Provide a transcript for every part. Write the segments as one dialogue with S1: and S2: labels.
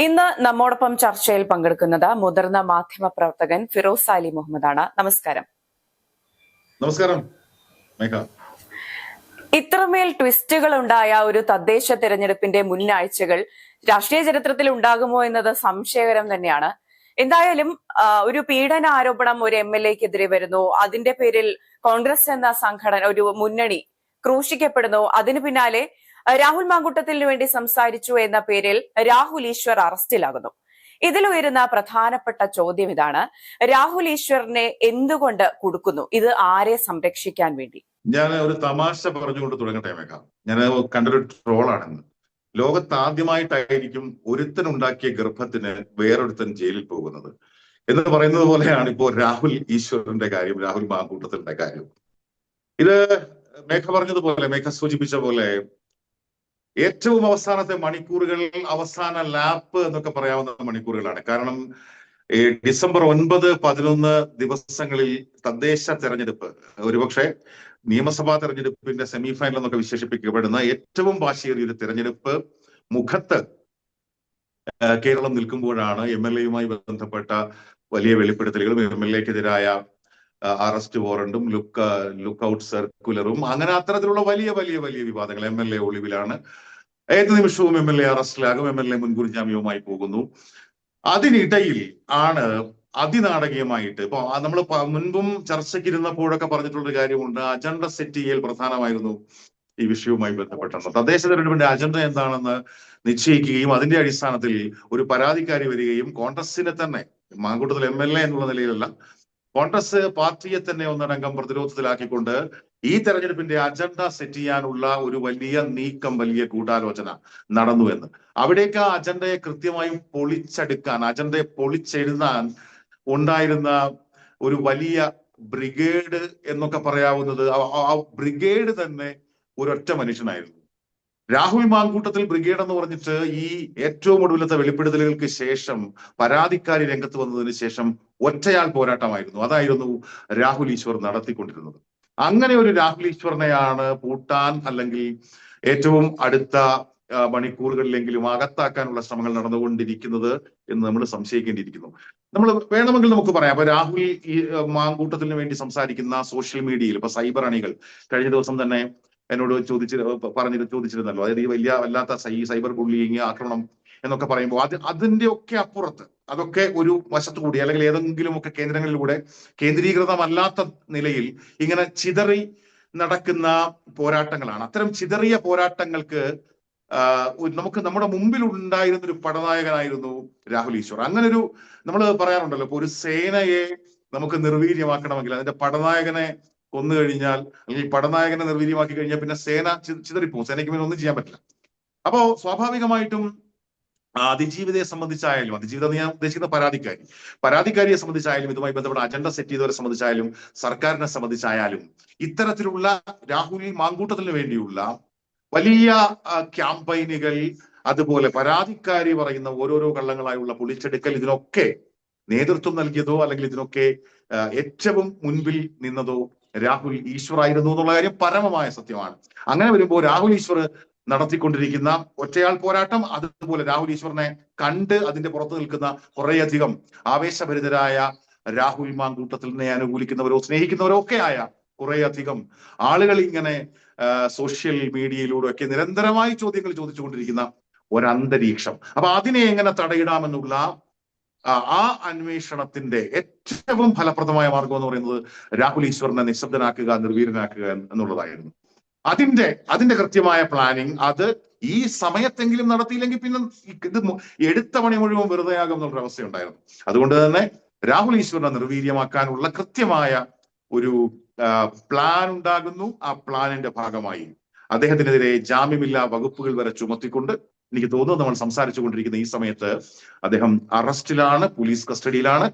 S1: ഇന്ന് നമ്മോടൊപ്പം ചർച്ചയിൽ പങ്കെടുക്കുന്നത് മുതിർന്ന മാധ്യമ പ്രവർത്തകൻ ഫിറോസ് അലി മുഹമ്മദാണ്. നമസ്കാരം.
S2: നമസ്കാരം മേഘ
S1: ഇത്രമേൽ ട്വിസ്റ്റുകൾ ഉണ്ടായ ഒരു തദ്ദേശ തെരഞ്ഞെടുപ്പിന്റെ മുന്നാഴ്ചകൾ രാഷ്ട്രീയ ചരിത്രത്തിൽ ഉണ്ടാകുമോ എന്നത് സംശയകരം തന്നെയാണ്. എന്തായാലും ഒരു പീഡന ആരോപണം ഒരു എം എൽ എക്കെതിരെ വരുന്നു. അതിന്റെ പേരിൽ കോൺഗ്രസ് എന്ന സംഘടന ഒരു മുന്നണി ക്രൂശിക്കപ്പെടുന്നു. അതിനു പിന്നാലെ രാഹുൽ മാങ്കുട്ടത്തിന് വേണ്ടി സംസാരിച്ചു എന്ന പേരിൽ രാഹുൽ ഈശ്വർ അറസ്റ്റിലാകുന്നു. ഇതിലുയരുന്ന പ്രധാനപ്പെട്ട ചോദ്യം ഇതാണ്. രാഹുൽ ഈശ്വറിനെ എന്തുകൊണ്ട് കൊടുക്കുന്നു? ഇത് ആരെ സംരക്ഷിക്കാൻ വേണ്ടി?
S2: ഞാൻ ഒരു തമാശ പറഞ്ഞുകൊണ്ട് തുടങ്ങട്ടെ മേഘ. ഞാൻ കണ്ടൊരു ട്രോളാണെന്ന്. ലോകത്ത് ആദ്യമായിട്ടായിരിക്കും ഒരുത്തൻ ഉണ്ടാക്കിയ ഗർഭത്തിന് വേറൊരുത്തൻ ജയിലിൽ പോകുന്നത്. എന്ന് പറയുന്നത് പോലെയാണ് ഇപ്പോ രാഹുൽ ഈശ്വറിന്റെ കാര്യം രാഹുൽ മാങ്കൂട്ടത്തിന്റെ കാര്യം. ഇത് മേഘ പറഞ്ഞതുപോലെ മേഘ സൂചിപ്പിച്ച പോലെ ഏറ്റവും അവസാനത്തെ മണിക്കൂറുകൾ അവസാന ലാപ്പ് എന്നൊക്കെ പറയാവുന്ന മണിക്കൂറുകളാണ്. കാരണം ഡിസംബർ ഒൻപത് പതിനൊന്ന് ദിവസങ്ങളിൽ തദ്ദേശ തെരഞ്ഞെടുപ്പ് ഒരുപക്ഷെ നിയമസഭാ തെരഞ്ഞെടുപ്പിന്റെ സെമി ഫൈനൽ എന്നൊക്കെ വിശേഷിപ്പിക്കപ്പെടുന്ന ഏറ്റവും വാശിയേറിയ ഒരു തെരഞ്ഞെടുപ്പ് മുഖത്ത് കേരളം നിൽക്കുമ്പോഴാണ് എം എൽ എയുമായി ബന്ധപ്പെട്ട വലിയ വെളിപ്പെടുത്തലുകളും എം എൽ എക്കെതിരായ അറസ്റ്റ് വാറണ്ടും ലുക്ക് ലുക്ക് ഔട്ട് സർക്കുലറും അങ്ങനെ അത്തരത്തിലുള്ള വലിയ വലിയ വലിയ വിവാദങ്ങൾ എം എൽ എ ഒളിവിലാണ്. ഏത് നിമിഷവും എം എൽ എ അറസ്റ്റിലാകും എം എൽ എ മുൻകൂർ ജാമ്യവുമായി പോകുന്നു. അതിനിടയിൽ ആണ് അതിനാടകീയമായിട്ട് ഇപ്പൊ നമ്മൾ മുൻപും ചർച്ചയ്ക്ക് ഇരുന്നപ്പോഴൊക്കെ പറഞ്ഞിട്ടുള്ള ഒരു കാര്യമുണ്ട്. അജണ്ട സെറ്റ് ചെയ്യൽ പ്രധാനമായിരുന്നു ഈ വിഷയവുമായി ബന്ധപ്പെട്ടത് തദ്ദേശ തെരഞ്ഞെടുപ്പിന്റെ അജണ്ട എന്താണെന്ന് നിശ്ചയിക്കുകയും അതിന്റെ അടിസ്ഥാനത്തിൽ ഒരു പരാതിക്കാരി വരികയും കോൺഗ്രസിനെ തന്നെ മാങ്കൂട്ടത്തിൽ എം എൽ എ എന്നുള്ള നിലയിലല്ല കോൺഗ്രസ് പാർട്ടിയെ തന്നെ ഒന്നടങ്കം പ്രതിരോധത്തിലാക്കിക്കൊണ്ട് ഈ തെരഞ്ഞെടുപ്പിന്റെ അജണ്ട സെറ്റ് ചെയ്യാനുള്ള ഒരു വലിയ നീക്കം വലിയ ഗൂഢാലോചന നടന്നു എന്ന്. അവിടേക്ക് ആ അജണ്ടയെ കൃത്യമായും പൊളിച്ചെടുക്കാൻ അജണ്ടയെ പൊളിച്ചെഴുതാൻ ഉണ്ടായിരുന്ന ഒരു വലിയ ബ്രിഗേഡ് എന്നൊക്കെ പറയാവുന്നത് ആ ബ്രിഗേഡ് തന്നെ ഒരൊറ്റ മനുഷ്യനായിരുന്നു. രാഹുൽ മാങ്കൂട്ടത്തിൽ ബ്രിഗേഡ് എന്ന് പറഞ്ഞിട്ട് ഈ ഏറ്റവും ഒടുവിലത്തെ വെളിപ്പെടുത്തലുകൾക്ക് ശേഷം പരാതിക്കാരി രംഗത്ത് വന്നതിന് ശേഷം ഒറ്റയാൾ പോരാട്ടമായിരുന്നു. അതായിരുന്നു രാഹുൽ ഈശ്വർ നടത്തിക്കൊണ്ടിരുന്നത്. അങ്ങനെ ഒരു രാഹുൽ ഈശ്വറിനെയാണ് പൂട്ടാൻ അല്ലെങ്കിൽ ഏറ്റവും അടുത്ത മണിക്കൂറുകളിലെങ്കിലും അകത്താക്കാനുള്ള ശ്രമങ്ങൾ നടന്നുകൊണ്ടിരിക്കുന്നത് എന്ന് നമ്മൾ സംശയിക്കേണ്ടിയിരിക്കുന്നു. നമ്മൾ വേണമെങ്കിൽ നമുക്ക് പറയാം. അപ്പൊ രാഹുൽ ഈ മാങ്കൂട്ടത്തിന് വേണ്ടി സംസാരിക്കുന്ന സോഷ്യൽ മീഡിയയിൽ ഇപ്പൊ സൈബർ അണികൾ കഴിഞ്ഞ ദിവസം തന്നെ എന്നോട് ചോദിച്ച് പറഞ്ഞിട്ട് ചോദിച്ചിരുന്നല്ലോ. അതായത് ഈ വലിയ വല്ലാത്ത സൈ സൈബർ ബുള്ളിങ് ആക്രമണം എന്നൊക്കെ പറയുമ്പോൾ അത് അതിന്റെ ഒക്കെ അപ്പുറത്ത് അതൊക്കെ ഒരു വശത്തു കൂടി അല്ലെങ്കിൽ ഏതെങ്കിലും ഒക്കെ കേന്ദ്രങ്ങളിലൂടെ കേന്ദ്രീകൃതമല്ലാത്ത നിലയിൽ ഇങ്ങനെ ചിതറി നടക്കുന്ന പോരാട്ടങ്ങളാണ്. അത്തരം ചിതറിയ പോരാട്ടങ്ങൾക്ക് നമുക്ക് നമ്മുടെ മുമ്പിൽ ഉണ്ടായിരുന്ന ഒരു പടനായകനായിരുന്നു രാഹുൽ ഈശ്വർ. അങ്ങനെ ഒരു നമ്മൾ പറയാറുണ്ടല്ലോ ഇപ്പൊ ഒരു സേനയെ നമുക്ക് നിർവീര്യമാക്കണമെങ്കിൽ അതിന്റെ പടനായകനെ കൊന്നു കഴിഞ്ഞാൽ അല്ലെങ്കിൽ പടനായകനെ നിർവീര്യമാക്കി കഴിഞ്ഞാൽ പിന്നെ സേന ചിതറിപ്പോകും. സേനയ്ക്ക് പിന്നെ ഒന്നും ചെയ്യാൻ പറ്റില്ല. അപ്പോ സ്വാഭാവികമായിട്ടും അതിജീവിതയെ സംബന്ധിച്ചായാലും അതിജീവിതം എന്ന് ഞാൻ ഉദ്ദേശിക്കുന്ന പരാതിക്കാരി പരാതിക്കാരിയെ സംബന്ധിച്ചായാലും ഇതുമായി ബന്ധപ്പെട്ട അജണ്ട സെറ്റ് ചെയ്തവരെ സംബന്ധിച്ചായാലും സർക്കാരിനെ സംബന്ധിച്ചായാലും ഇത്തരത്തിലുള്ള രാഹുൽ മാങ്കൂട്ടത്തിന് വേണ്ടിയുള്ള വലിയ ക്യാമ്പയിനുകൾ അതുപോലെ പരാതിക്കാരി പറയുന്ന ഓരോരോ കള്ളങ്ങളായുള്ള പൊളിച്ചെടുക്കൽ ഇതിനൊക്കെ നേതൃത്വം നൽകിയതോ അല്ലെങ്കിൽ ഇതിനൊക്കെ ഏറ്റവും മുൻപിൽ നിന്നതോ രാഹുൽ ഈശ്വർ ആയിരുന്നു എന്നുള്ള കാര്യം പരമമായ സത്യമാണ്. അങ്ങനെ വരുമ്പോൾ രാഹുൽ ഈശ്വർ നടത്തിക്കൊണ്ടിരിക്കുന്ന ഒറ്റയാൾ പോരാട്ടം അതുപോലെ രാഹുൽ ഈശ്വറിനെ കണ്ട് അതിന്റെ പുറത്ത് നിൽക്കുന്ന കുറേയധികം ആവേശഭരിതരായ രാഹുൽ മാങ്കൂട്ടത്തിനെ അനുകൂലിക്കുന്നവരോ സ്നേഹിക്കുന്നവരോ ഒക്കെ ആയ കുറേയധികം ആളുകൾ ഇങ്ങനെ സോഷ്യൽ മീഡിയയിലൂടെ ഒക്കെ നിരന്തരമായി ചോദ്യങ്ങൾ ചോദിച്ചുകൊണ്ടിരിക്കുന്ന ഒരന്തരീക്ഷം. അപ്പൊ അതിനെ എങ്ങനെ തടയിടാമെന്നുള്ള ആ, അന്വേഷണത്തിന്റെ ഏറ്റവും ഫലപ്രദമായ മാർഗം എന്ന് പറയുന്നത് രാഹുൽ ഈശ്വറിനെ നിശബ്ദനാക്കുക നിർവീരനാക്കുക എന്നുള്ളതായിരുന്നു. അതിന്റെ അതിന്റെ കൃത്യമായ പ്ലാനിങ് അത് ഈ സമയത്തെങ്കിലും നടത്തിയില്ലെങ്കിൽ പിന്നെ ഇത് എടുത്ത പണി മുഴുവൻ വെറുതെയാകും എന്നുള്ളൊരു അവസ്ഥയുണ്ടായിരുന്നു. അതുകൊണ്ട് തന്നെ രാഹുൽ ഈശ്വറിനെ നിർവീര്യമാക്കാനുള്ള കൃത്യമായ ഒരു പ്ലാൻ ഉണ്ടാകുന്നു. ആ പ്ലാനിന്റെ ഭാഗമായി അദ്ദേഹത്തിനെതിരെ ജാമ്യമില്ലാ വകുപ്പുകൾ വരെ ചുമത്തിക്കൊണ്ട് എനിക്ക് തോന്നുന്നു നമ്മൾ സംസാരിച്ചു കൊണ്ടിരിക്കുന്ന ഈ സമയത്ത് അദ്ദേഹം അറസ്റ്റിലാണ് പോലീസ് കസ്റ്റഡിയിലാണ്.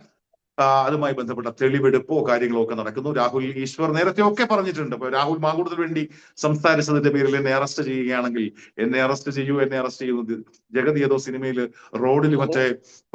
S2: അതുമായി ബന്ധപ്പെട്ട തെളിവെടുപ്പോ കാര്യങ്ങളോ ഒക്കെ നടക്കുന്നു. രാഹുൽ ഈശ്വർ നേരത്തെ ഒക്കെ പറഞ്ഞിട്ടുണ്ട്. അപ്പൊ രാഹുൽ മാങ്കൂട്ടത്തിന് വേണ്ടി സംസാരിച്ചതിന്റെ പേരിൽ എന്നെ അറസ്റ്റ് ചെയ്യുകയാണെങ്കിൽ എന്നെ അറസ്റ്റ് ചെയ്യൂ എന്നെ അറസ്റ്റ് ചെയ്യുന്നത് ജഗതി ഏതോ സിനിമയിൽ റോഡിൽ മറ്റേ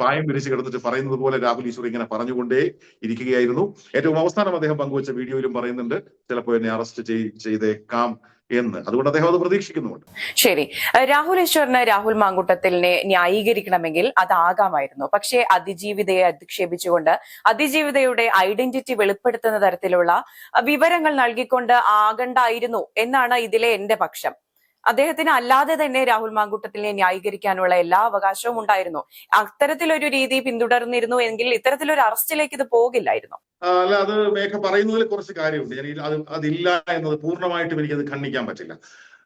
S2: പായം പിരിച്ചു കിടന്നിട്ട് പറയുന്നത് പോലെ രാഹുൽ ഈശ്വർ ഇങ്ങനെ പറഞ്ഞുകൊണ്ടേ ഇരിക്കുകയായിരുന്നു. ഏറ്റവും അവസാനം അദ്ദേഹം പങ്കുവച്ച വീഡിയോയിലും പറയുന്നുണ്ട് ചിലപ്പോൾ എന്നെ അറസ്റ്റ് ചെയ്തേക്കാം. എന്ന്. അതുകൊണ്ട് അദ്ദേഹം അത് പ്രതീക്ഷിക്കുന്നുമുണ്ട്.
S1: ശരി. രാഹുൽ ഈശ്വറിന് രാഹുൽ മാങ്കുട്ടത്തിലിനെ ന്യായീകരിക്കണമെങ്കിൽ അതാകാമായിരുന്നു. പക്ഷേ അതിജീവിതയെ അധിക്ഷേപിച്ചുകൊണ്ട് അതിജീവിതയുടെ ഐഡന്റിറ്റി വെളിപ്പെടുത്തുന്ന തരത്തിലുള്ള വിവരങ്ങൾ നൽകിക്കൊണ്ട് ആകണ്ടായിരുന്നു എന്നാണ് ഇതിലെ എന്റെ പക്ഷം. അദ്ദേഹത്തിന് അല്ലാതെ തന്നെ രാഹുൽ മാങ്കൂട്ടത്തിനെ ന്യായീകരിക്കാനുള്ള എല്ലാ അവകാശവും ഉണ്ടായിരുന്നു. അത്തരത്തിലൊരു രീതി പിന്തുടർന്നിരുന്നു എങ്കിൽ ഇത്തരത്തിലൊരു അറസ്റ്റിലേക്ക് ഇത് പോകില്ലായിരുന്നു.
S2: അല്ല അത് മേഘ പറയുന്നതിൽ കുറച്ച് കാര്യമുണ്ട്. ഞാൻ അത് അതില്ല എന്നത് പൂർണമായിട്ടും എനിക്കത് ഖണ്ഡിക്കാൻ പറ്റില്ല.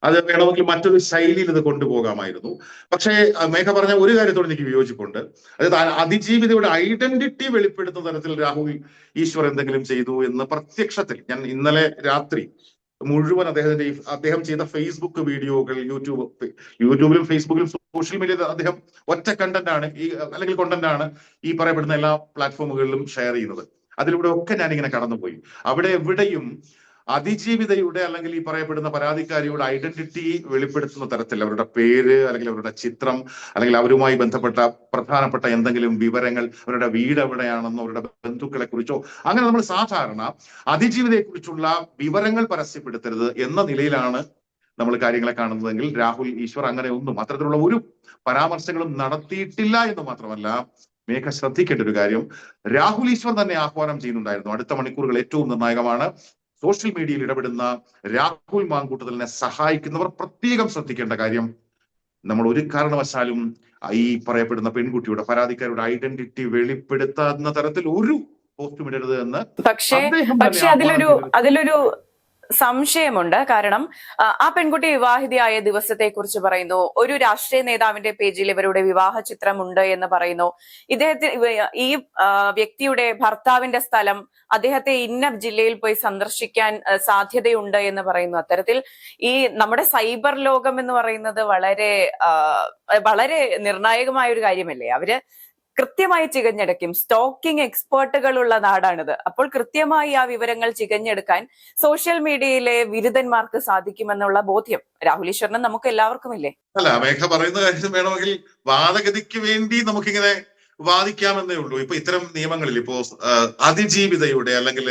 S2: അത് വേണമെങ്കിൽ മറ്റൊരു ശൈലിയിൽ ഇത് കൊണ്ടുപോകാമായിരുന്നു. പക്ഷേ മേഘ പറഞ്ഞ ഒരു കാര്യത്തോട് എനിക്ക് വിയോജിപ്പുണ്ട്. അതായത് അതിജീവിതയുടെ ഐഡന്റിറ്റി വെളിപ്പെടുത്തുന്ന തരത്തിൽ രാഹുൽ ഈശ്വർ എന്തെങ്കിലും ചെയ്തു എന്ന് പ്രത്യക്ഷത്തിൽ ഞാൻ ഇന്നലെ രാത്രി മുഴുവൻ അദ്ദേഹത്തിന്റെ അദ്ദേഹം ചെയ്ത ഫേസ്ബുക്ക് വീഡിയോകൾ യൂട്യൂബ് യൂട്യൂബിലും ഫേസ്ബുക്കിലും സോഷ്യൽ മീഡിയ അദ്ദേഹം ഒറ്റ കണ്ടന്റ് ആണ് ഈ അല്ലെങ്കിൽ കോണ്ടന്റ് ആണ് ഈ പറയപ്പെടുന്ന എല്ലാ പ്ലാറ്റ്ഫോമുകളിലും ഷെയർ ചെയ്യുന്നത്. അതിലൂടെ ഒക്കെ ഇങ്ങനെ കടന്നുപോയി. അവിടെ എവിടെയും അതിജീവിതയുടെ അല്ലെങ്കിൽ ഈ പറയപ്പെടുന്ന പരാതിക്കാരിയുടെ ഐഡന്റിറ്റി വെളിപ്പെടുത്തുന്ന തരത്തിൽ അവരുടെ പേര് അല്ലെങ്കിൽ അവരുടെ ചിത്രം അല്ലെങ്കിൽ അവരുമായി ബന്ധപ്പെട്ട പ്രധാനപ്പെട്ട എന്തെങ്കിലും വിവരങ്ങൾ അവരുടെ വീട് എവിടെയാണെന്നോ അവരുടെ ബന്ധുക്കളെ കുറിച്ചോ അങ്ങനെ നമ്മൾ സാധാരണ അതിജീവിതയെ കുറിച്ചുള്ള വിവരങ്ങൾ പരസ്യപ്പെടുത്തരുത് എന്ന നിലയിലാണ് നമ്മൾ കാര്യങ്ങളെ കാണുന്നതെങ്കിൽ രാഹുൽ ഈശ്വർ അങ്ങനെ ഒന്നും അത്തരത്തിലുള്ള ഒരു പരാമർശങ്ങളും നടത്തിയിട്ടില്ല എന്ന് മാത്രമല്ല മേഘ ശ്രദ്ധിക്കേണ്ട ഒരു കാര്യം രാഹുൽ ഈശ്വർ തന്നെ ആഹ്വാനം ചെയ്യുന്നുണ്ടായിരുന്നു. അടുത്ത മണിക്കൂറുകൾ ഏറ്റവും നിർണായകമാണ്. സോഷ്യൽ മീഡിയയിൽ ഇടപെടുന്ന രാഹുൽ മാങ്കൂട്ടതലിനെ സഹായിക്കുന്നവർ പ്രത്യേകം ശ്രദ്ധിക്കേണ്ട കാര്യം നമ്മൾ ഒരു കാരണവശാലും ഈ പറയപ്പെടുന്ന പെൺകുട്ടിയുടെ പരാതിക്കാരുടെ ഐഡന്റിറ്റി വെളിപ്പെടുത്താവുന്ന തരത്തിൽ ഒരു പോസ്റ്റും ഇടരുത് എന്ന്
S1: പക്ഷേ പക്ഷേ അതിലൊരു അതിലൊരു സംശയമുണ്ട്. കാരണം ആ, പെൺകുട്ടി വിവാഹിതയായ ദിവസത്തെ കുറിച്ച് പറയുന്നു ഒരു രാഷ്ട്രീയ നേതാവിന്റെ പേജിൽ ഇവരുടെ വിവാഹ ചിത്രമുണ്ട് എന്ന് പറയുന്നു. ഇദ്ദേഹത്തിന് ഈ വ്യക്തിയുടെ ഭർത്താവിന്റെ സ്ഥലം അദ്ദേഹത്തെ ഇന്ന ജില്ലയിൽ പോയി സന്ദർശിക്കാൻ സാധ്യതയുണ്ട് എന്ന് പറയുന്നു. അത്തരത്തിൽ ഈ നമ്മുടെ സൈബർ ലോകം എന്ന് പറയുന്നത് വളരെ വളരെ നിർണായകമായ ഒരു കാര്യമല്ലേ? അവർ കൃത്യമായി ചികഞ്ഞെടുക്കും. സ്റ്റോക്കിംഗ് എക്സ്പേർട്ടുകളുള്ള നാടാണിത്. അപ്പോൾ കൃത്യമായി ആ വിവരങ്ങൾ ചികഞ്ഞെടുക്കാൻ സോഷ്യൽ മീഡിയയിലെ വിരുദ്ധന്മാർക്ക് സാധിക്കുമെന്നുള്ള ബോധ്യം. രാഹുൽ ഈശ്വറിനും നമുക്ക് എല്ലാവർക്കും ഇല്ലേ?
S2: അല്ല മേഘ പറയുന്ന കാര്യം വേണമെങ്കിൽ വാദഗതിക്ക് വേണ്ടി നമുക്കിങ്ങനെ വാദിക്കാമെന്നേ ഉള്ളൂ. ഇപ്പൊ ഇത്തരം നിയമങ്ങളിൽ ഇപ്പോ അതിജീവിതയുടെ അല്ലെങ്കിൽ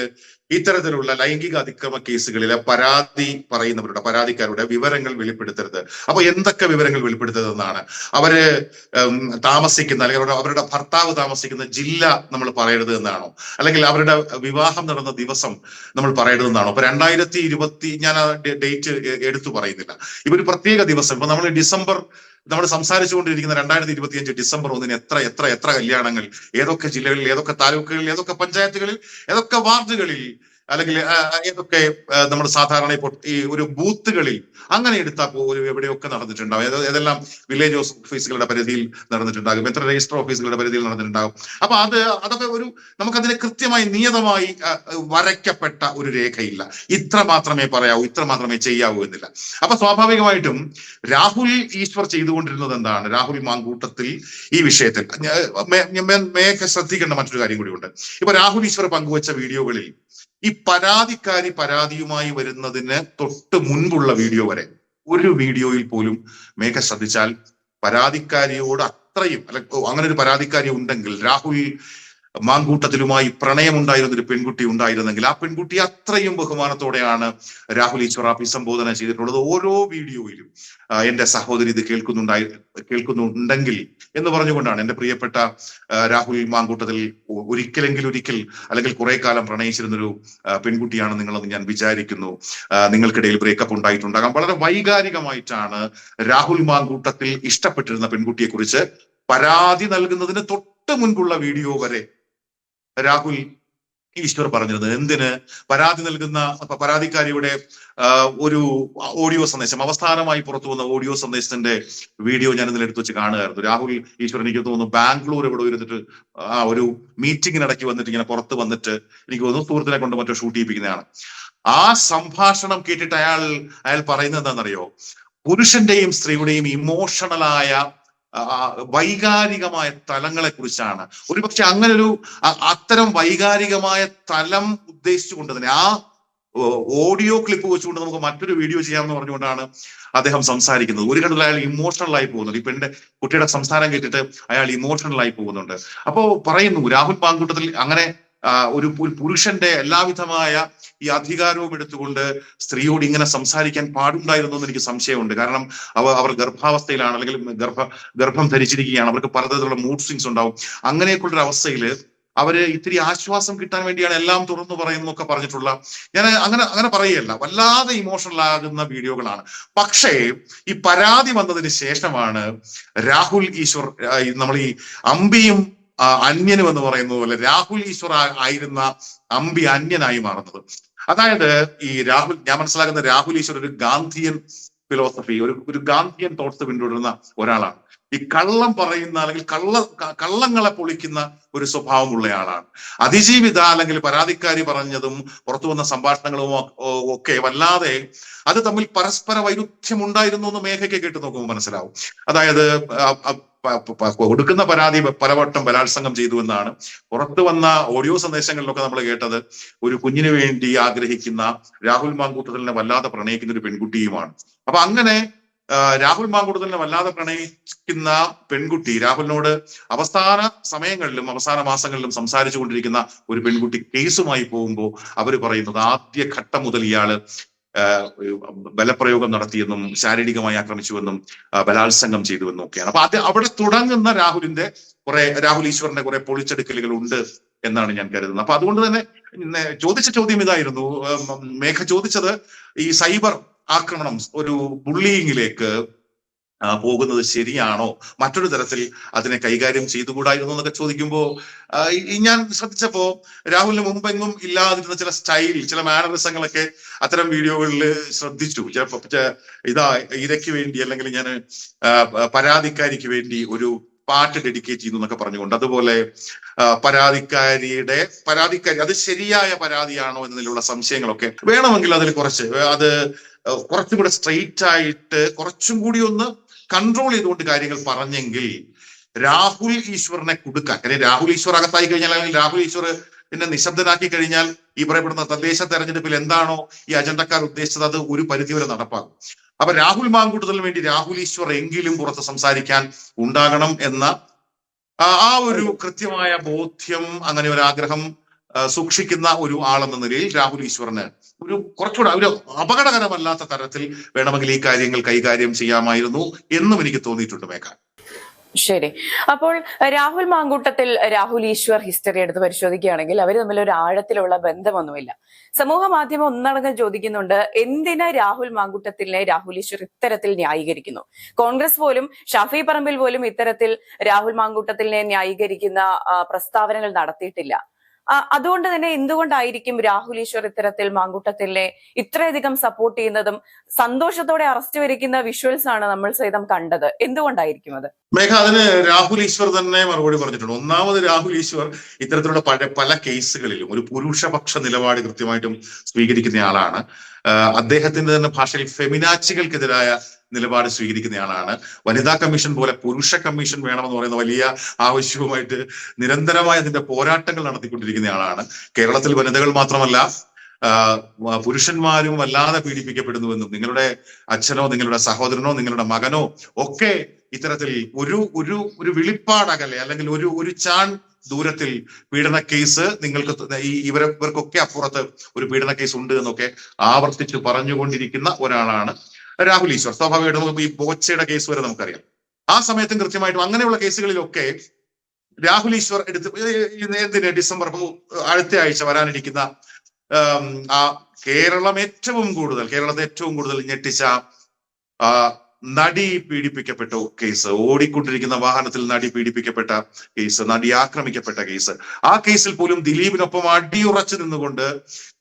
S2: ഇത്തരത്തിലുള്ള ലൈംഗിക അതിക്രമ കേസുകളിലെ പരാതി പറയുന്നവരുടെ പരാതിക്കാരുടെ വിവരങ്ങൾ വെളിപ്പെടുത്തരുത്. അപ്പൊ എന്തൊക്കെ വിവരങ്ങൾ വെളിപ്പെടുത്തരുതെന്നാണ്. അവർ താമസിക്കുന്ന അല്ലെങ്കിൽ അവരുടെ അവരുടെ ഭർത്താവ് താമസിക്കുന്ന ജില്ല നമ്മൾ പറയരുത് എന്നാണോ? അല്ലെങ്കിൽ അവരുടെ വിവാഹം നടന്ന ദിവസം നമ്മൾ പറയരുതെന്നാണോ അപ്പൊ രണ്ടായിരത്തി ഇരുപത്തി ഞാൻ ആ ഡേറ്റ് എടുത്തു പറയുന്നില്ല. ഇപ്പൊ ഒരു പ്രത്യേക ദിവസം ഇപ്പൊ നമ്മൾ ഡിസംബർ നമ്മൾ സംസാരിച്ചുകൊണ്ടിരിക്കുന്ന രണ്ടായിരത്തി ഇരുപത്തിയഞ്ച് ഡിസംബർ ഒന്നിന് എത്ര എത്ര എത്ര കല്യാണങ്ങൾ ഏതൊക്കെ ജില്ലകളിൽ ഏതൊക്കെ താലൂക്കുകളിൽ ഏതൊക്കെ പഞ്ചായത്തുകളിൽ ഏതൊക്കെ വാർഡുകളിൽ അല്ലെങ്കിൽ ഏതൊക്കെ നമ്മൾ സാധാരണ ഇപ്പോൾ ഈ ഒരു ബൂത്തുകളിൽ അങ്ങനെ എടുത്താൽ ഒരു എവിടെയൊക്കെ നടന്നിട്ടുണ്ടാവും? ഏത- ഏതെല്ലാം വില്ലേജ് ഓഫീസുകളുടെ പരിധിയിൽ നടന്നിട്ടുണ്ടാകും? എത്ര രജിസ്റ്റർ ഓഫീസുകളുടെ പരിധിയിൽ നടന്നിട്ടുണ്ടാകും? അപ്പൊ അത് അതൊക്കെ ഒരു നമുക്കതിന് കൃത്യമായി നിയതമായി വരയ്ക്കപ്പെട്ട ഒരു രേഖയില്ല. ഇത്ര മാത്രമേ പറയാവൂ ഇത്ര മാത്രമേ ചെയ്യാവൂ എന്നില്ല. അപ്പൊ സ്വാഭാവികമായിട്ടും രാഹുൽ ഈശ്വർ ചെയ്തുകൊണ്ടിരുന്നത് എന്താണ്? രാഹുൽ മാങ്കൂട്ടത്തിൽ ഈ വിഷയത്തിൽ. മേഘ ശ്രദ്ധിക്കേണ്ട മറ്റൊരു കാര്യം കൂടിയുണ്ട്. ഇപ്പൊ രാഹുൽ ഈശ്വർ പങ്കുവച്ച വീഡിയോകളിൽ ഈ പരാതിക്കാരി പരാതിയുമായി വരുന്നതിന് തൊട്ട് മുൻപുള്ള വീഡിയോ വരെ ഒരു വീഡിയോയിൽ പോലും മേഘ ശ്രദ്ധിച്ചാൽ പരാതിക്കാരിയോട് അത്രയും അല്ല അങ്ങനെ ഒരു പരാതിക്കാരി ഉണ്ടെങ്കിൽ രാഹുൽ മാങ്കൂട്ടത്തിലുമായി പ്രണയമുണ്ടായിരുന്ന ഒരു പെൺകുട്ടി ഉണ്ടായിരുന്നെങ്കിൽ ആ പെൺകുട്ടി അത്രയും ബഹുമാനത്തോടെയാണ് രാഹുൽ ഈശ്വർ അഭിസംബോധന ചെയ്തിട്ടുള്ളത്. ഓരോ വീഡിയോയിലും എന്റെ സഹോദരി ഇത് കേൾക്കുന്നുണ്ടായി കേൾക്കുന്നുണ്ടെങ്കിൽ എന്ന് പറഞ്ഞുകൊണ്ടാണ് എന്റെ പ്രിയപ്പെട്ട രാഹുൽ മാങ്കൂട്ടത്തിൽ ഒരിക്കലെങ്കിൽ ഒരിക്കൽ അല്ലെങ്കിൽ കുറെ കാലം പ്രണയിച്ചിരുന്നൊരു പെൺകുട്ടിയാണ് നിങ്ങളെന്ന് ഞാൻ വിചാരിക്കുന്നു. നിങ്ങൾക്കിടയിൽ ബ്രേക്കപ്പ് ഉണ്ടായിട്ടുണ്ടാകാം. വളരെ വൈകാരികമായിട്ടാണ് രാഹുൽ മാങ്കൂട്ടത്തിൽ ഇഷ്ടപ്പെട്ടിരുന്ന പെൺകുട്ടിയെ കുറിച്ച് പരാതി നൽകുന്നതിന് തൊട്ട് മുൻപുള്ള വീഡിയോ വരെ രാഹുൽ ഈശ്വർ പറഞ്ഞിരുന്നത്. എന്തിന്? പരാതി നൽകുന്ന പരാതിക്കാരിയുടെ ഒരു ഓഡിയോ സന്ദേശം. അവസാനമായി പുറത്തു വന്ന ഓഡിയോ സന്ദേശത്തിന്റെ വീഡിയോ ഞാൻ ഇന്നലെ എടുത്തു വെച്ച് കാണുകയായിരുന്നു. രാഹുൽ ഈശ്വർ എനിക്ക് തോന്നുന്നു ബാംഗ്ലൂർ ഇവിടെ ഇരുന്നിട്ട് ആ ഒരു മീറ്റിംഗിനിടയ്ക്ക് വന്നിട്ട് ഇങ്ങനെ പുറത്ത് വന്നിട്ട് എനിക്ക് തോന്നുന്നു സുഹൃത്തിനെ കൊണ്ട് മറ്റോ ഷൂട്ട് ചെയ്യിപ്പിക്കുന്നതാണ്. ആ സംഭാഷണം കേട്ടിട്ട് അയാൾ അയാൾ പറയുന്നത് എന്താണെന്നറിയോ? പുരുഷന്റെയും സ്ത്രീയുടെയും ഇമോഷണലായ വൈകാരികമായ തലങ്ങളെ കുറിച്ചാണ്. ഒരുപക്ഷെ അങ്ങനെ ഒരു അത്തരം വൈകാരികമായ തലം ഉദ്ദേശിച്ചുകൊണ്ട് തന്നെ ആ ഓഡിയോ ക്ലിപ്പ് വെച്ചുകൊണ്ട് നമുക്ക് മറ്റൊരു വീഡിയോ ചെയ്യാമെന്ന് പറഞ്ഞുകൊണ്ടാണ് അദ്ദേഹം സംസാരിക്കുന്നത്. ഒരു കണ്ടത് അയാൾ ഇമോഷണൽ ആയി പോകുന്നുണ്ട്. ഇപ്പൊ എന്റെ കുട്ടിയുടെ സംസാരം കേട്ടിട്ട് അയാൾ ഇമോഷണൽ ആയി പോകുന്നുണ്ട്. അപ്പോ പറയുന്നു രാഹുൽ പാങ്കൂട്ടത്തിൽ അങ്ങനെ ഒരു പുരുഷന്റെ എല്ലാവിധമായ ഈ അധികാരവും എടുത്തുകൊണ്ട് സ്ത്രീയോട് ഇങ്ങനെ സംസാരിക്കാൻ പാടുണ്ടായിരുന്നു എന്ന് എനിക്ക് സംശയമുണ്ട്. കാരണം അവ അവർ ഗർഭാവസ്ഥയിലാണ് അല്ലെങ്കിൽ ഗർഭ ഗർഭം ധരിച്ചിരിക്കുകയാണ്. അവർക്ക് പലതരത്തിലുള്ള മൂഡ് സ്വിങ്സ് ഉണ്ടാവും. അങ്ങനെയൊക്കെയുള്ള ഒരു അവസ്ഥയിൽ അവർ ഇത്തിരി ആശ്വാസം കിട്ടാൻ വേണ്ടിയാണ് എല്ലാം തുറന്നു പറയുന്നതൊക്കെ പറഞ്ഞിട്ടുള്ള ഞാൻ അങ്ങനെ അങ്ങനെ പറയുകയല്ല. വല്ലാതെ ഇമോഷണൽ ആകുന്ന വീഡിയോകളാണ്. പക്ഷേ ഈ പരാതി വന്നതിന് ശേഷമാണ് രാഹുൽ ഈശ്വർ നമ്മൾ ഈ അമ്പിയും അന്യനും എന്ന് പറയുന്നത് പോലെ രാഹുൽ ഈശ്വർ ആയിരുന്ന അമ്പി അന്യനായി മാറുന്നത്. അതായത് ഈ രാഹുൽ ഞാൻ മനസ്സിലാക്കുന്ന രാഹുൽ ഈശ്വർ ഒരു ഗാന്ധിയൻ ഫിലോസഫി ഒരു ഒരു ഗാന്ധിയൻ തോട്ട്സ് പിന്തുടരുന്ന ഒരാളാണ്. ഈ കള്ളം പറയുന്ന അല്ലെങ്കിൽ കള്ള കള്ളങ്ങളെ പൊളിക്കുന്ന ഒരു സ്വഭാവമുള്ള ആളാണ്. അതിജീവിത അല്ലെങ്കിൽ പരാതിക്കാരി പറഞ്ഞതും പുറത്തു വന്ന സംഭാഷണങ്ങളും ഒക്കെ വല്ലാതെ അത് തമ്മിൽ പരസ്പര വൈരുദ്ധ്യം ഉണ്ടായിരുന്നു എന്ന് മേഘയ്ക്ക് കേട്ട് നോക്കുമ്പോൾ മനസ്സിലാവും. അതായത് കൊടുക്കുന്ന പരാതി പലവട്ടം ബലാത്സംഗം ചെയ്തു എന്നാണ്. പുറത്തു വന്ന ഓഡിയോ സന്ദേശങ്ങളിലൊക്കെ നമ്മൾ കേട്ടത് ഒരു കുഞ്ഞിന് വേണ്ടി ആഗ്രഹിക്കുന്ന രാഹുൽ മാങ്കൂട്ടത്തിലിനെ വല്ലാതെ പ്രണയിക്കുന്ന ഒരു പെൺകുട്ടിയുമാണ്. അപ്പൊ അങ്ങനെ രാഹുൽ മാങ്കൂട്ടത്തിലിനെ വല്ലാതെ പ്രണയിക്കുന്ന പെൺകുട്ടി രാഹുലിനോട് അവസാന സമയങ്ങളിലും അവസാന മാസങ്ങളിലും സംസാരിച്ചു കൊണ്ടിരിക്കുന്ന ഒരു പെൺകുട്ടി കേസുമായി പോകുമ്പോൾ അവർ പറയുന്നത് ആദ്യ ഘട്ടം മുതൽ ഇയാൾ ബലപ്രയോഗം നടത്തിയെന്നും ശാരീരികമായി ആക്രമിച്ചുവെന്നും ബലാത്സംഗം ചെയ്തുവെന്നും ഒക്കെയാണ്. അപ്പൊ അത് അവിടെ തുടങ്ങുന്ന രാഹുലിന്റെ കുറെ രാഹുൽ ഈശ്വറിന്റെ കുറെ പൊളിച്ചെടുക്കലുകൾ ഉണ്ട് എന്നാണ് ഞാൻ കരുതുന്നത്. അപ്പൊ അതുകൊണ്ട് തന്നെ ചോദിച്ച ചോദ്യം ഇതായിരുന്നു. മേഘ ചോദിച്ചത് ഈ സൈബർ ആക്രമണം ഒരു ബുള്ളിയിങ്ങിലേക്ക് പോകുന്നത് ശരിയാണോ? മറ്റൊരു തരത്തിൽ അതിനെ കൈകാര്യം ചെയ്തുകൂടായിരുന്നു എന്നൊക്കെ ചോദിക്കുമ്പോൾ ഞാൻ ശ്രദ്ധിച്ചപ്പോ രാഹുലിന് മുമ്പെങ്ങും ഇല്ലാതിരുന്ന ചില സ്റ്റൈൽ ചില മാനറിസങ്ങളൊക്കെ അത്തരം വീഡിയോകളിൽ ശ്രദ്ധിച്ചു. ചിലപ്പോ ഇതാ ഇരയ്ക്ക് വേണ്ടി അല്ലെങ്കിൽ ഞാൻ പരാതിക്കാരിക്ക് വേണ്ടി ഒരു പാട്ട് ഡെഡിക്കേറ്റ് ചെയ്യുന്നു എന്നൊക്കെ പറഞ്ഞുകൊണ്ട്. അതുപോലെ പരാതിക്കാരിയുടെ പരാതിക്കാരി അത് ശരിയായ പരാതിയാണോ എന്നതിലുള്ള സംശയങ്ങളൊക്കെ വേണമെങ്കിൽ അതിൽ കുറച്ച് അത് കുറച്ചും കൂടെ സ്ട്രെയിറ്റ് ആയിട്ട് കുറച്ചും കൂടി ഒന്ന് കൺട്രോൾ ചെയ്തുകൊണ്ട് കാര്യങ്ങൾ പറഞ്ഞെങ്കിൽ രാഹുൽ ഈശ്വറിനെ കൊടുക്കാൻ അല്ലെങ്കിൽ രാഹുൽ ഈശ്വർ അകത്തായി കഴിഞ്ഞാൽ അല്ലെങ്കിൽ രാഹുൽ ഈശ്വർ എന്നെ നിശബ്ദനാക്കി കഴിഞ്ഞാൽ ഈ പറയപ്പെടുന്ന തദ്ദേശ തെരഞ്ഞെടുപ്പിൽ എന്താണോ ഈ അജണ്ടക്കാർ ഉദ്ദേശിച്ചത് അത് ഒരു പരിധിവരെ നടപ്പാകും. അപ്പൊ രാഹുൽ മാങ്കൂട്ടത്തിന് വേണ്ടി രാഹുൽ ഈശ്വർ എങ്കിലും പുറത്ത് സംസാരിക്കാൻ ഉണ്ടാകണം എന്ന ആ ഒരു കൃത്യമായ ബോധ്യം അങ്ങനെ ഒരു ആഗ്രഹം സൂക്ഷിക്കുന്ന ഒരു ആളെന്ന നിലയിൽ രാഹുൽ ഈശ്വറിന് ഒരു കുറച്ചുകൂടെ ഒരു അപകടകരമല്ലാത്ത തരത്തിൽ വേണമെങ്കിൽ ഈ കാര്യങ്ങൾ കൈകാര്യം ചെയ്യാമായിരുന്നു എന്നും എനിക്ക് തോന്നിയിട്ടുണ്ട് മേഘ.
S1: ശരി. അപ്പോൾ രാഹുൽ മാങ്കൂട്ടത്തിൽ രാഹുൽ ഈശ്വർ ഹിസ്റ്ററി എടുത്ത് പരിശോധിക്കുകയാണെങ്കിൽ അവർ തമ്മിൽ ഒരു ആഴത്തിലുള്ള ബന്ധമൊന്നുമില്ല. സമൂഹ മാധ്യമം ഒന്നടങ്കം ചോദിക്കുന്നുണ്ട് എന്തിന് രാഹുൽ മാങ്കൂട്ടത്തിനെ രാഹുൽ ഈശ്വർ ഇത്തരത്തിൽ ന്യായീകരിക്കുന്നു? കോൺഗ്രസ് പോലും ഷാഫി പറമ്പിൽ പോലും ഇത്തരത്തിൽ രാഹുൽ മാങ്കൂട്ടത്തിനെ ന്യായീകരിക്കുന്ന പ്രസ്താവനകൾ നടത്തിയിട്ടില്ല. അതുകൊണ്ട് തന്നെ എന്തുകൊണ്ടായിരിക്കും രാഹുൽ ഈശ്വർ ഇത്തരത്തിൽ മാങ്കൂട്ടത്തിലെ ഇത്രയധികം സപ്പോർട്ട് ചെയ്യുന്നതും സന്തോഷത്തോടെ അറസ്റ്റ് വരിക്കുന്ന വിഷ്വൽസ് ആണ് നമ്മൾ സഹിതം കണ്ടത്? എന്തുകൊണ്ടായിരിക്കും അത്?
S2: മേഘ അതിന് രാഹുൽ ഈശ്വർ തന്നെ മറുപടി പറഞ്ഞിട്ടുണ്ട്. ഒന്നാമത് രാഹുൽ ഈശ്വർ ഇത്തരത്തിലുള്ള പല പല കേസുകളിലും ഒരു പുരുഷപക്ഷ നിലപാട് കൃത്യമായിട്ടും സ്വീകരിക്കുന്ന ആളാണ്. അദ്ദേഹത്തിന്റെ തന്നെ ഭാഷയിൽ ഫെമിനാച്ചികൾക്കെതിരായ നിലപാട് സ്വീകരിക്കുന്നയാളാണ്. വനിതാ കമ്മീഷൻ പോലെ പുരുഷ കമ്മീഷൻ വേണമെന്ന് പറയുന്ന വലിയ ആവശ്യവുമായിട്ട് നിരന്തരമായി അതിന്റെ പോരാട്ടങ്ങൾ നടത്തിക്കൊണ്ടിരിക്കുന്ന ആളാണ് കേരളത്തിൽ വനിതകൾ മാത്രമല്ല പുരുഷന്മാരും വല്ലാതെ പീഡിപ്പിക്കപ്പെടുന്നുവെന്നും നിങ്ങളുടെ അച്ഛനോ നിങ്ങളുടെ സഹോദരനോ നിങ്ങളുടെ മകനോ ഒക്കെ ഇത്തരത്തിൽ ഒരു ഒരു ഒരു വിളിപ്പാടകലെ അല്ലെങ്കിൽ ഒരു ഒരു ചാൺ ദൂരത്തിൽ പീഡന കേസ് നിങ്ങൾക്ക് ഈ ഇവരെ ഇവർക്കൊക്കെ അപ്പുറത്ത് ഒരു പീഡന കേസ് ഉണ്ട് എന്നൊക്കെ ആവർത്തിച്ച് പറഞ്ഞുകൊണ്ടിരിക്കുന്ന ഒരാളാണ്. രാഹുൽ ഈശ്വർ. സ്വാഭാവികമായിട്ടും നമുക്ക് ഈ ബോച്ചയുടെ കേസ് വരെ നമുക്കറിയാം. ആ സമയത്തും കൃത്യമായിട്ടും അങ്ങനെയുള്ള കേസുകളിലൊക്കെ രാഹുൽ ഈശ്വർ എടുത്ത് എന്തിന് ഡിസംബർ അടുത്ത ആഴ്ച വരാനിരിക്കുന്ന ആ കേരളം ഏറ്റവും കൂടുതൽ കേരളത്തെ ഏറ്റവും കൂടുതൽ ഞെട്ടിച്ച നടി പീഡിപ്പിക്കപ്പെട്ട കേസ് ഓടിക്കൊണ്ടിരിക്കുന്ന വാഹനത്തിൽ നടി പീഡിപ്പിക്കപ്പെട്ട കേസ് നടി ആക്രമിക്കപ്പെട്ട കേസ്. ആ കേസിൽ പോലും ദിലീപിനൊപ്പം അടിയുറച്ചു നിന്നുകൊണ്ട്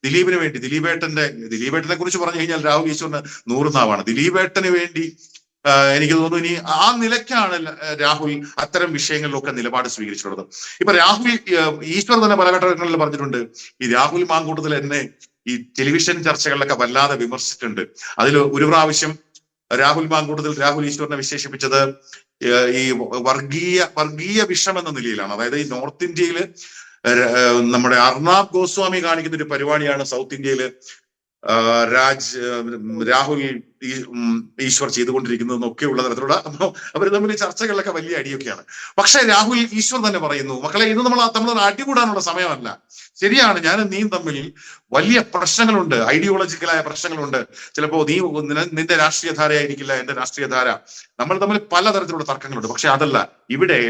S2: ദിലീപിന് വേണ്ടി ദിലീപേട്ടന്റെ ദിലീപേട്ടനെ കുറിച്ച് പറഞ്ഞു കഴിഞ്ഞാൽ രാഹുൽ ഈശ്വറിന് നൂറ് നാവാണ്. ദിലീപേട്ടന് വേണ്ടി എനിക്ക് തോന്നുന്നു ഇനി ആ നിലയ്ക്കാണ് രാഹുൽ അത്തരം വിഷയങ്ങളിലൊക്കെ നിലപാട് സ്വീകരിച്ചിട്ടുള്ളത്. ഇപ്പൊ രാഹുൽ ഈശ്വർ തന്നെ പല ഘട്ടങ്ങളിൽ പറഞ്ഞിട്ടുണ്ട് ഈ രാഹുൽ മാങ്കൂട്ടത്തിൽ എന്നെ ഈ ടെലിവിഷൻ ചർച്ചകളിലൊക്കെ വല്ലാതെ വിമർശിച്ചിട്ടുണ്ട്. അതിൽ ഒരു പ്രാവശ്യം രാഹുൽ മാങ്കൂട്ടത്തിൽ രാഹുൽ ഈശ്വറിനെ വിശേഷിപ്പിച്ചത് ഈ വർഗീയ വർഗീയ വിഷം എന്ന നിലയിലാണ്. അതായത് ഈ നോർത്ത് ഇന്ത്യയിൽ നമ്മുടെ അർണാബ് ഗോസ്വാമി കാണിക്കുന്ന ഒരു പരിപാടിയാണ് സൗത്ത് ഇന്ത്യയിൽ ആഹ് രാജ് രാഹുൽ ഈശ്വർ ചെയ്തുകൊണ്ടിരിക്കുന്നതെന്നൊക്കെ ഉള്ള തരത്തിലുള്ള അവർ തമ്മിൽ ചർച്ചകളിലൊക്കെ വലിയ അടിയൊക്കെയാണ്. പക്ഷെ രാഹുൽ ഈശ്വർ തന്നെ പറയുന്നു മക്കളെ ഇത് നമ്മൾ നമ്മൾ അടികൂടാനുള്ള സമയമല്ല. ശരിയാണ് ഞാൻ നീയും തമ്മിൽ വലിയ പ്രശ്നങ്ങളുണ്ട് ഐഡിയോളജിക്കലായ പ്രശ്നങ്ങളുണ്ട്. ചിലപ്പോ നീ നിന്റെ രാഷ്ട്രീയ ധാരയായിരിക്കില്ല എന്റെ രാഷ്ട്രീയ ധാര നമ്മൾ തമ്മിൽ പലതരത്തിലുള്ള തർക്കങ്ങളുണ്ട്. പക്ഷെ അതല്ല ഇവിടെ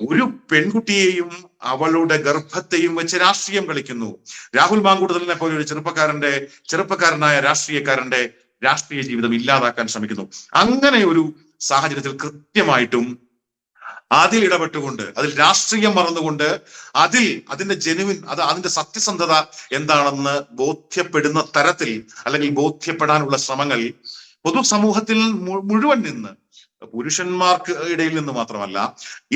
S2: ഒരു പെൺകുട്ടിയെയും അവളുടെ ഗർഭത്തെയും വെച്ച് രാഷ്ട്രീയം കളിക്കുന്നു. രാഹുൽ മാങ്കൂടുതലിനെ പോലെ ഒരു ചെറുപ്പക്കാരന്റെ ചെറുപ്പക്കാരനായ രാഷ്ട്രീയക്കാരന്റെ രാഷ്ട്രീയ ജീവിതം ഇല്ലാതാക്കാൻ ശ്രമിക്കുന്നു. അങ്ങനെ ഒരു സാഹചര്യത്തിൽ കൃത്യമായിട്ടും അതിൽ ഇടപെട്ടുകൊണ്ട് അതിൽ രാഷ്ട്രീയം മറന്നുകൊണ്ട് അതിൽ അതിന്റെ ജെനുവിൻ അത് അതിന്റെ സത്യസന്ധത എന്താണെന്ന് ബോധ്യപ്പെടുന്ന തരത്തിൽ അല്ലെങ്കിൽ ബോധ്യപ്പെടാനുള്ള ശ്രമങ്ങൾ പൊതുസമൂഹത്തിൽ മുഴുവൻ നിന്ന് പുരുഷന്മാർക്ക് ഇടയിൽ നിന്ന് മാത്രമല്ല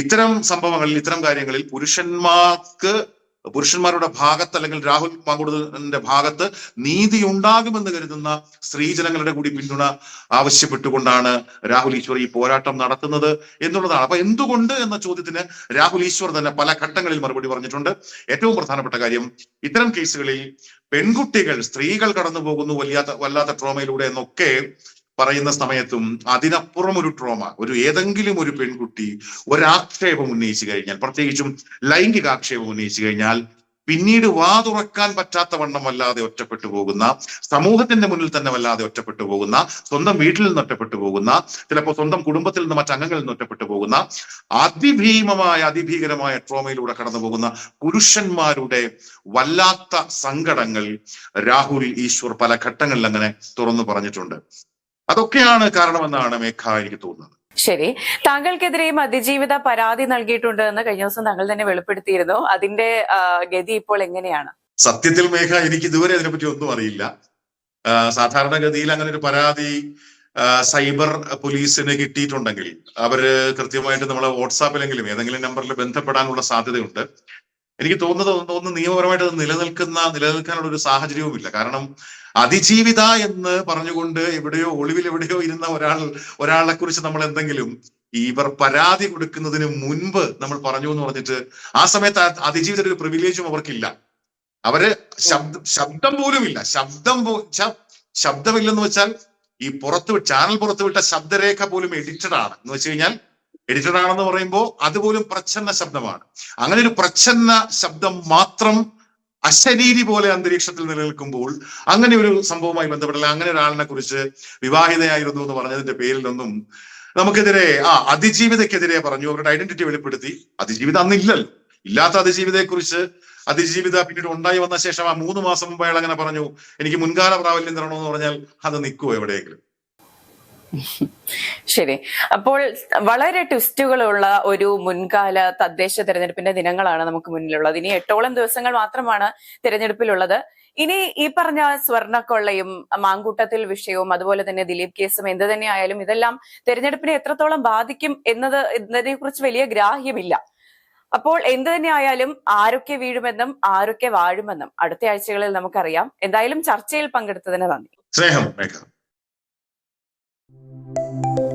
S2: ഇത്തരം സംഭവങ്ങളിൽ ഇത്തരം കാര്യങ്ങളിൽ പുരുഷന്മാർക്ക് പുരുഷന്മാരുടെ ഭാഗത്ത് അല്ലെങ്കിൽ രാഹുൽ പങ്കുടുന്നതിന്റെ ഭാഗത്ത് നീതി ഉണ്ടാകുമെന്ന് കരുതുന്ന സ്ത്രീജനങ്ങളുടെ കൂടി പിന്തുണ ആവശ്യപ്പെട്ടുകൊണ്ടാണ് രാഹുൽ ഈശ്വർ ഈ പോരാട്ടം നടത്തുന്നത് എന്നുള്ളതാണ്. അപ്പൊ എന്തുകൊണ്ട് എന്ന ചോദ്യത്തിന് രാഹുൽ ഈശ്വർ തന്നെ പല ഘട്ടങ്ങളിൽ മറുപടി പറഞ്ഞിട്ടുണ്ട്. ഏറ്റവും പ്രധാനപ്പെട്ട കാര്യം ഇത്തരം കേസുകളിൽ പെൺകുട്ടികൾ സ്ത്രീകൾ കടന്നു പോകുന്നു വല്ലാത്ത വല്ലാത്ത ട്രോമയിലൂടെ എന്നൊക്കെ പറയുന്ന സമയത്തും അതിനപ്പുറം ഒരു ട്രോമ ഒരു ഏതെങ്കിലും ഒരു പെൺകുട്ടി ഒരാക്ഷേപം ഉന്നയിച്ചു കഴിഞ്ഞാൽ പ്രത്യേകിച്ചും ലൈംഗിക ആക്ഷേപം ഉന്നയിച്ചു കഴിഞ്ഞാൽ പിന്നീട് വാ തുറക്കാൻ പറ്റാത്ത വണ്ണം വല്ലാതെ ഒറ്റപ്പെട്ടു പോകുന്ന സമൂഹത്തിന്റെ മുന്നിൽ തന്നെ വല്ലാതെ ഒറ്റപ്പെട്ടു പോകുന്ന സ്വന്തം വീട്ടിൽ നിന്ന് ഒറ്റപ്പെട്ടു പോകുന്ന ചിലപ്പോൾ സ്വന്തം കുടുംബത്തിൽ നിന്ന് മറ്റംഗങ്ങളിൽ നിന്ന് ഒറ്റപ്പെട്ടു പോകുന്ന അതിഭീമമായ അതിഭീകരമായ ട്രോമയിലൂടെ കടന്നു പോകുന്ന പുരുഷന്മാരുടെ വല്ലാത്ത സങ്കടങ്ങൾ രാഹുൽ ഈശ്വർ പല ഘട്ടങ്ങളിൽ അങ്ങനെ തുറന്നു പറഞ്ഞിട്ടുണ്ട്. അതൊക്കെയാണ് കാരണമെന്നാണ് മേഘ എനിക്ക് തോന്നുന്നത്.
S1: ശരി. താങ്കൾക്കെതിരെയും അതിജീവിത പരാതി നൽകിയിട്ടുണ്ട് എന്ന് കഴിഞ്ഞ ദിവസം താങ്കൾ തന്നെ വെളിപ്പെടുത്തിയിരുന്നു. അതിന്റെ ഗതി ഇപ്പോൾ എങ്ങനെയാണ്?
S2: സത്യത്തിൽ മേഘ എനിക്ക് ഇതുവരെ അതിനെപ്പറ്റി ഒന്നും അറിയില്ല. സാധാരണഗതിയിൽ അങ്ങനെ ഒരു പരാതി സൈബർ പോലീസിന് കിട്ടിയിട്ടുണ്ടെങ്കിൽ അവർ കൃത്യമായിട്ട് നമ്മളെ വാട്സാപ്പിലെങ്കിലും ഏതെങ്കിലും നമ്പറിൽ ബന്ധപ്പെടാനുള്ള സാധ്യതയുണ്ട്. എനിക്ക് തോന്നുന്നത് ഒന്ന് നിയമപരമായിട്ട് അത് നിലനിൽക്കുന്ന നിലനിൽക്കാനുള്ള ഒരു സാഹചര്യവുമില്ല. കാരണം അതിജീവിത എന്ന് പറഞ്ഞുകൊണ്ട് എവിടെയോ ഒളിവിൽ എവിടെയോ ഇരുന്ന ഒരാൾ ഒരാളെ കുറിച്ച് നമ്മൾ എന്തെങ്കിലും ഇവർ പരാതി കൊടുക്കുന്നതിന് മുൻപ് നമ്മൾ പറഞ്ഞു എന്ന് പറഞ്ഞിട്ട് ആ സമയത്ത് അതിജീവിത ഒരു പ്രിവിലേജും അവർക്കില്ല. അവർ ശബ്ദം ശബ്ദം പോലും ഇല്ല ശബ്ദം ശബ്ദമില്ലെന്ന് വെച്ചാൽ ഈ പുറത്ത് ചാനൽ പുറത്ത് വിട്ട ശബ്ദരേഖ പോലും എഡിറ്റഡ് ആണ്. എന്ന് വെച്ച് കഴിഞ്ഞാൽ എഡിറ്റഡ് ആണെന്ന് പറയുമ്പോൾ അതുപോലും പ്രച്ഛന്ന ശബ്ദമാണ്. അങ്ങനെ ഒരു പ്രച്ഛന്ന ശബ്ദം മാത്രം അശരീരി പോലെ അന്തരീക്ഷത്തിൽ നിലനിൽക്കുമ്പോൾ അങ്ങനെ ഒരു സംഭവവുമായി ബന്ധപ്പെട്ടില്ല. അങ്ങനെ ഒരാളിനെ കുറിച്ച് വിവാഹിതയായിരുന്നു എന്ന് പറഞ്ഞതിന്റെ പേരിലൊന്നും നമുക്കെതിരെ ആ അതിജീവിതക്കെതിരെ പറഞ്ഞു. അവരുടെ ഐഡന്റിറ്റി വെളിപ്പെടുത്തി. അതിജീവിത അന്നില്ലല്ലോ ഇല്ലാത്ത അതിജീവിതയെക്കുറിച്ച് അതിജീവിത പിന്നീട് ഉണ്ടായി വന്ന ശേഷം ആ മൂന്ന് മാസം മുമ്പ് അയാൾ അങ്ങനെ പറഞ്ഞു എനിക്ക് മുൻകാല പ്രാബല്യം തരണമെന്ന് പറഞ്ഞാൽ അത് നിൽക്കുമോ എവിടെയെങ്കിലും?
S1: ശരി. അപ്പോൾ വളരെ ട്വിസ്റ്റുകളുള്ള ഒരു മുൻകാല തദ്ദേശ തെരഞ്ഞെടുപ്പിന്റെ ദിനങ്ങളാണ് നമുക്ക് മുന്നിലുള്ളത്. ഇനി എട്ടോളം ദിവസങ്ങൾ മാത്രമാണ് തെരഞ്ഞെടുപ്പിലുള്ളത്. ഇനി ഈ പറഞ്ഞ സ്വർണക്കൊള്ളയും മാങ്കൂട്ടത്തിൽ വിഷയവും അതുപോലെ തന്നെ ദിലീപ് കേസും എന്ത് തന്നെ ആയാലും ഇതെല്ലാം തെരഞ്ഞെടുപ്പിനെ എത്രത്തോളം ബാധിക്കും എന്നത് എന്നതിനെ കുറിച്ച് വലിയ ഗ്രാഹ്യമില്ല. അപ്പോൾ എന്ത് തന്നെ ആയാലും ആരൊക്കെ വീഴുമെന്നും ആരൊക്കെ വാഴുമെന്നും അടുത്ത ആഴ്ചകളിൽ നമുക്കറിയാം. എന്തായാലും ചർച്ചയിൽ പങ്കെടുത്തതിന് നന്ദി.
S2: സ്നേഹം മേഘ